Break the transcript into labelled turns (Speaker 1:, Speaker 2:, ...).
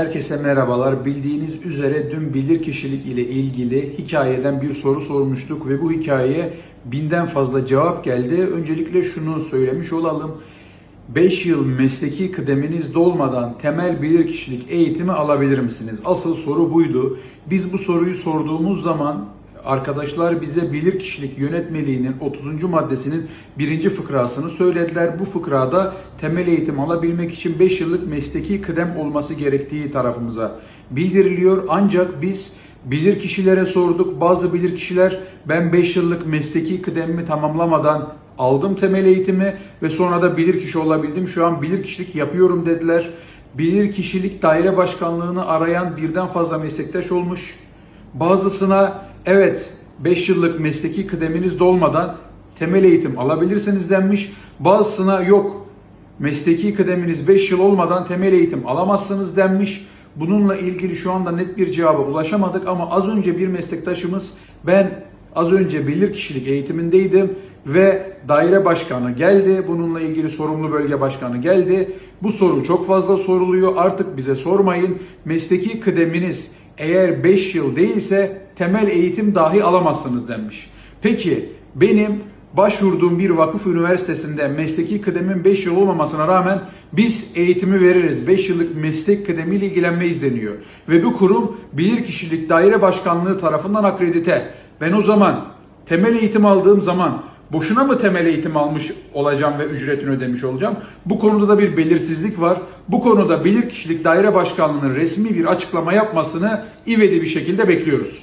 Speaker 1: Herkese merhabalar. Bildiğiniz üzere dün bilirkişilik ile ilgili hikayeden bir soru sormuştuk ve bu hikayeye binden fazla cevap geldi. Öncelikle şunu söylemiş olalım. 5 yıl mesleki kıdeminiz dolmadan temel bilirkişilik eğitimi alabilir misiniz? Asıl soru buydu. Biz bu soruyu sorduğumuz zaman arkadaşlar bize bilirkişilik yönetmeliğinin 30. maddesinin birinci fıkrasını söylediler. Bu fıkrada temel eğitim alabilmek için 5 yıllık mesleki kıdem olması gerektiği tarafımıza bildiriliyor. Ancak biz bilir kişilere sorduk. Bazı bilir kişiler ben 5 yıllık mesleki kıdemimi tamamlamadan aldım temel eğitimi ve sonra da bilir kişi olabildim. Şu an bilir kişilik yapıyorum dediler. Bilir kişilik daire başkanlığını arayan birden fazla meslektaş olmuş. Bazısına evet 5 yıllık mesleki kıdeminiz dolmadan temel eğitim alabilirsiniz denmiş. Bazısına yok mesleki kıdeminiz 5 yıl olmadan temel eğitim alamazsınız denmiş. Bununla ilgili şu anda net bir cevaba ulaşamadık ama az önce bir meslektaşımız ben az önce bilir kişilik eğitimindeydim ve daire başkanı geldi. Bununla ilgili sorumlu bölge başkanı geldi. Bu soru çok fazla soruluyor. Artık bize sormayın. Mesleki kıdeminiz eğer 5 yıl değilse temel eğitim dahi alamazsınız denmiş. Peki benim başvurduğum bir vakıf üniversitesinde mesleki kıdemin 5 yıl olmamasına rağmen biz eğitimi veririz. 5 yıllık meslek kıdemiyle ilgilenmeyiz deniyor. Ve bu kurum bilirkişilik daire başkanlığı tarafından akredite. Ben o zaman temel eğitim aldığım zaman boşuna mı temel eğitim almış olacağım ve ücretini ödemiş olacağım? Bu konuda da bir belirsizlik var. Bu konuda bilirkişilik daire başkanlığının resmi bir açıklama yapmasını ivedi bir şekilde bekliyoruz.